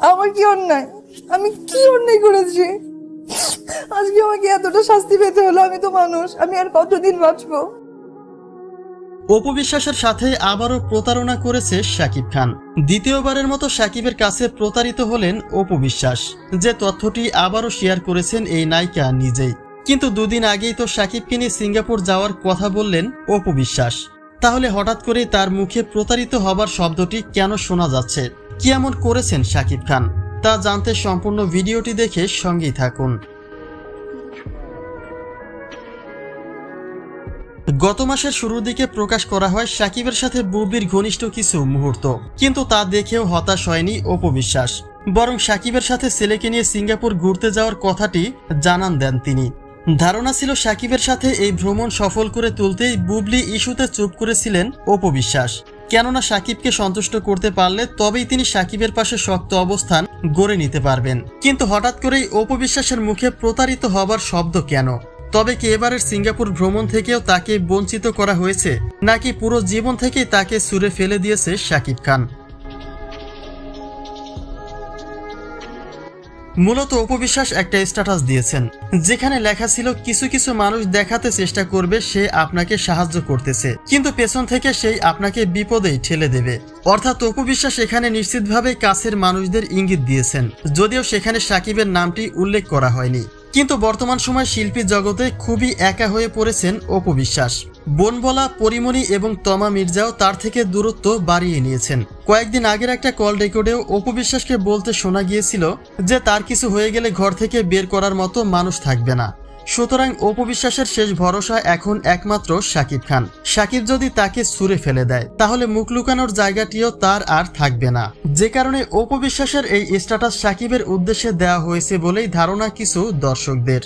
আমার কি অন্যায়? আমি কি অন্যায় করেছি? আজকে আমাকে এতটা শাস্তি পেতে হলো, আমি তো মানুষ, আমি আর কতদিন বাঁচবো? অপু বিশ্বাসের সাথে আবারও প্রতারণা করেছে শাকিব খান। দ্বিতীয়বারের মতো শাকিবের কাছে প্রতারিত হলেন অপু বিশ্বাস যে তথ্যটি আবারও শেয়ার করেছেন এই নায়িকা নিজেই। কিন্তু দুদিন আগেই তো শাকিবকে নিয়ে সিঙ্গাপুর যাওয়ার কথা বললেন অপু বিশ্বাস তাহলে হঠাৎ করে তার মুখে প্রতারিত হবার শব্দটি কেন শোনা যাচ্ছে? কি এমন করেছেন শাকিব খান, তা জানতে সম্পূর্ণ ভিডিওটি দেখে সঙ্গেই থাকুন। গত মাসের শুরুর দিকে প্রকাশ করা হয় সাকিবের সাথে বুবলির ঘনিষ্ঠ কিছু মুহূর্ত, কিন্তু তা দেখেও হতাশ হয়নি অপবিশ্বাস। বরং সাকিবের সাথে ছেলেকে নিয়ে সিঙ্গাপুর ঘুরতে যাওয়ার কথাটি জানান দেন তিনি। ধারণা ছিল সাকিবের সাথে এই ভ্রমণ সফল করে তুলতেই বুবলি ইস্যুতে চুপ করেছিলেন অপবিশ্বাস। কেননা সাকিবকে সন্তুষ্ট করতে পারলে তবেই তিনি সাকিবের পাশে শক্ত অবস্থান গড়ে নিতে পারবেন। কিন্তু হঠাৎ করেই অপবিশ্বাসের মুখে প্রতারিত হবার শব্দ কেন? তবে কি এবারের সিঙ্গাপুর ভ্রমণ থেকেও তাকে বঞ্চিত করা হয়েছে? নাকি পুরো জীবন থেকেই তাকে সুরে ফেলে দিয়েছে সাকিব খান? মূলত উপবিশ্বাস একটা স্ট্যাটাস দিয়েছেন, যেখানে লেখা ছিল, কিছু কিছু মানুষ দেখাতে চেষ্টা করবে, সে আপনাকে সাহায্য করতেছে, কিন্তু পেছন থেকে সেই আপনাকে বিপদেই ঠেলে দেবে। অর্থাৎ উপবিশ্বাস এখানে নিশ্চিতভাবে কাছের মানুষদের ইঙ্গিত দিয়েছেন, যদিও সেখানে সাকিবের নামটি উল্লেখ করা হয়নি। কিন্তু বর্তমান সময় শিল্পী জগতে খুবই একা হয়ে পড়েছেন অপবিশ্বাস বনবলা, পরিমণি এবং তমা মির্জাও তার থেকে দূরত্ব বাড়িয়ে নিয়েছেন। কয়েকদিন আগের একটা কল রেকর্ডেও অপবিশ্বাসকে বলতে শোনা গিয়েছিল যে তার কিছু হয়ে গেলে ঘর থেকে বের করার মতো মানুষ থাকবে না। সুতরাং অপবিশ্বাসের শেষ ভরসা এখন একমাত্র সাকিব খান। সাকিব যদি তাকে ছুঁড়ে ফেলে দেয়, তাহলে মুখ লুকানোর জায়গাটিও তার আর থাকবে না। যে কারণে অপবিশ্বাসের এই স্ট্যাটাস সাকিবের উদ্দেশ্যে দেওয়া হয়েছে বলেই ধারণা কিছু দর্শকদের।